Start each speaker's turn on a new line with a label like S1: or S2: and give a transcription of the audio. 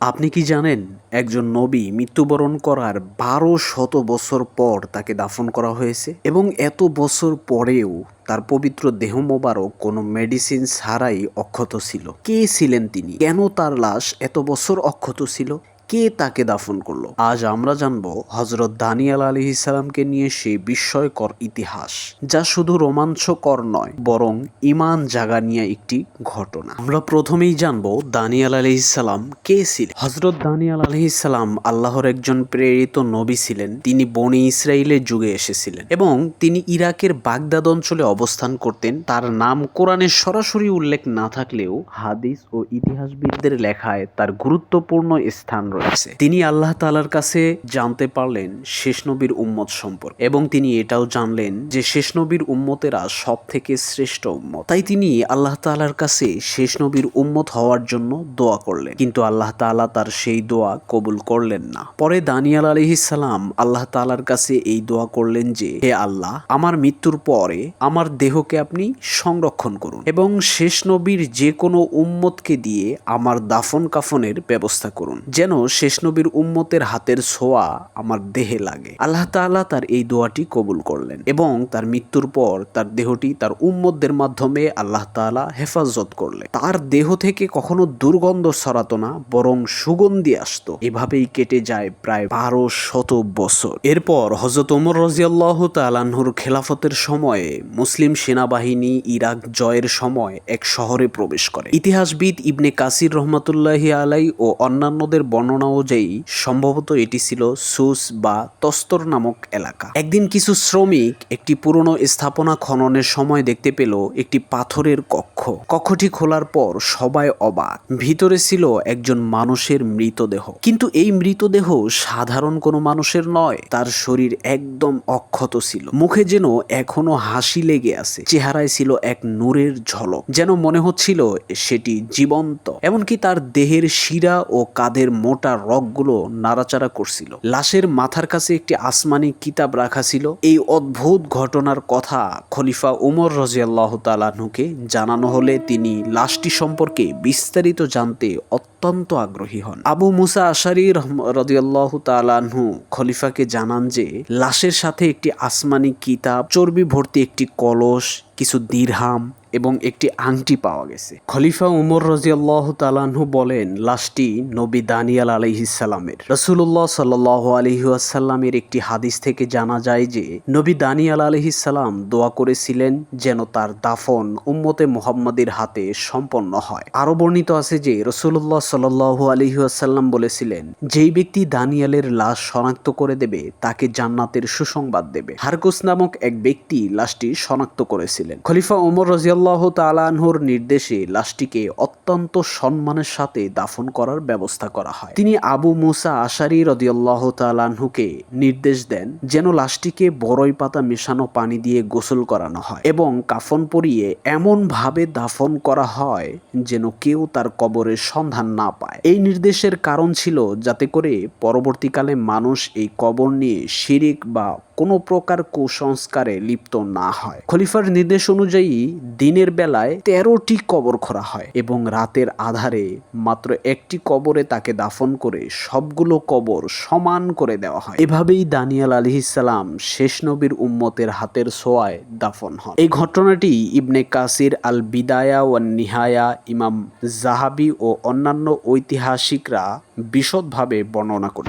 S1: আপনি কি জানেন, একজন নবী মৃত্যুবরণ করার বারো শত বছর পর তাকে দাফন করা হয়েছে এবং এত বছর পরেও তার পবিত্র দেহ মোবারক কোনো মেডিসিন ছাড়াই অক্ষত ছিল। কে ছিলেন তিনি? কেন তার লাশ এত বছর অক্ষত ছিল? কে তাকে দাফন করল? আজ আমরা জানব হজরত দানিয়াল আলী ইসলামকে নিয়ে সেই বিস্ময়কর ইতিহাস, যা শুধু রোমাঞ্চকর নয়, বরং ইমান জাগা নিয়ে একটি ঘটনা। আমরা প্রথমেই জানব দানিয়াল আলী ইসলাম কে ছিলেন। হজরত দানিয়াল আলী ইসলাম আল্লাহর একজন প্রেরিত নবী ছিলেন। তিনি বনি ইসরায়েলের যুগে এসেছিলেন এবং তিনি ইরাকের বাগদাদ অঞ্চলে অবস্থান করতেন। তার নাম কোরআনের সরাসরি উল্লেখ না থাকলেও হাদিস ও ইতিহাসবিদদের লেখায় তার গুরুত্বপূর্ণ স্থান রয়েছে। তিনি আল্লাহ তালার কাছে জানতে পারলেন শেষ নবীর উম্মত সম্পর্কে এবং তিনি এটাও জানলেন যে শেষ নবীর উম্মতেরা সব থেকে শ্রেষ্ঠ উম্মত। তাই তিনি আল্লাহ তালার কাছে শেষ নবীর উম্মত হওয়ার জন্য দোয়া করলেন। কিন্তু আল্লাহ তালা তার সেই দোয়া কবুল করলেন না। পরে দানিয়াল আলহিসাল্লাম আল্লাহ তালার কাছে এই দোয়া করলেন যে, হে আল্লাহ, আমার মৃত্যুর পরে আমার দেহকে আপনি সংরক্ষণ করুন এবং শেষ নবীর যে কোনো উম্মতকে দিয়ে আমার দাফন কাফনের ব্যবস্থা করুন। যেন শেষ নবীর উম্মতের হাতের ছোঁয়া আমার দেহে লাগে। আল্লাহ তাআলা তার এই দোয়াটি কবুল করলেন এবং তার মৃত্যুর পর তার দেহটি তার উম্মতদের মাধ্যমে আল্লাহ তাআলা হেফাজত করলেন। তার দেহ থেকে কখনো দুর্গন্ধ ছড়াতো না, বরং সুগন্ধি আসতো। এভাবেই কেটে যায় প্রায় বারো শত বছর। এরপর হজরত ওমর রাজিয়াল্লাহ তালাহুর খেলাফতের সময়ে মুসলিম সেনাবাহিনী ইরাক জয়ের সময় এক শহরে প্রবেশ করে। ইতিহাসবিদ ইবনে কাসির রহমতুল্লাহি আলাই ও অন্যান্যদের বর্ণনা অনুযায়ী সম্ভবত এটি ছিল সুস বা তস্তর নামক এলাকা। একদিন কিছু শ্রমিক একটি পুরনো স্থাপনা খননের সময় দেখতে পেল একটি পাথরের কক্ষ। কক্ষটি খোলার পর সবাই অবাক। ভিতরে ছিল একজন মানুষের মৃতদেহ। কিন্তু এই মৃতদেহ সাধারণ কোনো মানুষের নয়, তার শরীর একদম অক্ষত ছিল। মুখে যেন এখনও হাসি লেগে আছে। চেহারায় ছিল এক নূরের ঝলক। যেন মনে হচ্ছিল সেটি জীবন্ত। এমনকি তার দেহের শিরা ও কাদের মোটা রগগুলো নাড়াচাড়া করছিল। লাশের মাথার কাছে একটি আসমানি কিতাব রাখা ছিল। এই অদ্ভুত ঘটনার কথা খলিফা উমর রাজিয়াল্লাহ তালাহুকে জানানো হলে তিনি লাশটি সম্পর্কে বিস্তারিত জানতে অত্যন্ত আগ্রহী হন। আবু মুসা আশারি রদিয়াল্লাহ তালাহু খলিফাকে জানান যে, লাশের সাথে একটি আসমানি কিতাব, চর্বি ভর্তি একটি কলস কিছু দীর্হাম এবং একটি আংটি পাওয়া গেছে। খলিফা উমর রাজিয়াল্লাহ তালাহু বলেন, লাশটি নবী দানিয়াল আলহিসাল্লামের রসুল্লাহ সাল্লাহ আলহিউসাল্লামের একটি হাদিস থেকে জানা যায় যে, নবী দানিয়াল আলহিসাল্লাম দোয়া করেছিলেন যেন তার দাফন উম্মতে মোহাম্মদের হাতে সম্পন্ন হয়। আরও বর্ণিত আছে যে রসুল্লাহ সাল্লাহ আলহিউসাল্লাম বলেছিলেন, যেই ব্যক্তি দানিয়ালের লাশ শনাক্ত করে দেবে, তাকে জান্নাতের সুসংবাদ দেবে। হারকুস নামক এক ব্যক্তি লাশটি শনাক্ত করেছিলেন খলিফা রাজিয়াল রাজিয়াল্লাহ তালানহুর নির্দেশে লাশটিকে অত্যন্ত সম্মানের সাথে দাফন করার ব্যবস্থা করা হয়। তিনি আবু মুসা আশারি রদিয়াল্লাহ তালানহুকে নির্দেশ দেন যেন লাশটিকে বড়ই পাতা মেশানো পানি দিয়ে গোসল করানো হয় এবং কাফন পরিয়ে এমন ভাবে দাফন করা হয় যেন কেউ তার কবরের সন্ধান না পায়। এই নির্দেশের কারণ ছিল যাতে করে পরবর্তীকালে মানুষ এই কবর নিয়ে শিরিক বা কোনো প্রকার কুসংস্কারে লিপ্ত না হয়। খলিফার নির্দেশ অনুযায়ী দিনের বেলায় তেরোটি কবর খোঁড়া হয় এবং রাতের আধারে মাত্র একটি কবরে তাকে দাফন করে সবগুলো কবর সমান করে দেওয়া হয়। এভাবেই দানিয়াল আলী ইসালাম শেষ নবীর উম্মতের হাতের সোয়ায় দাফন হন। এই ঘটনাটি ইবনে কাসির আল বিদায়া ও নিহায়া ইমাম জাহাবি ও অন্যান্য ঐতিহাসিকরা বিশদভাবে বর্ণনা করেছে